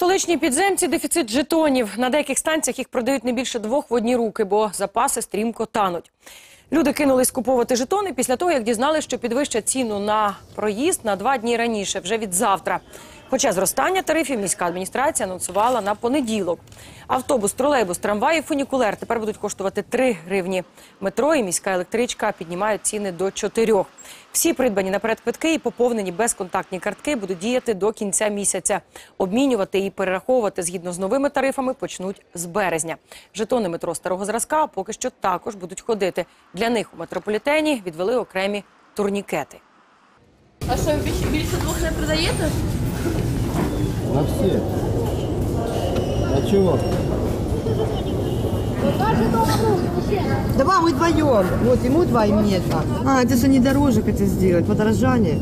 столичній підземці дефіцит жетонів. На деяких станціях їх продають не більше двох в одні руки, бо запаси стрімко тануть. Люди кинулись купувати жетони після того, як дізналися, що підвищать ціну на проїзд на два дні раніше, вже від завтра. Хоча зростання тарифів міська адміністрація анонсувала на понеділок. Автобус, тролейбус, трамвай і фунікулер тепер будуть коштувати 3 гривні. Метро і міська електричка піднімають ціни до 4. Всі придбані наперед квитки і поповнені безконтактні картки будуть діяти до кінця місяця. Обмінювати і перераховувати згідно з новими тарифами почнуть з березня. Жетони метро старого зразка поки що також будуть ходити. Для них у метрополітені відвели окремі турнікети. А що, більше, двох не продаєте? На все. А чего? Давай мы вдвоем. Вот ему два и мне два. А, это же не дороже хотят сделать, подорожание.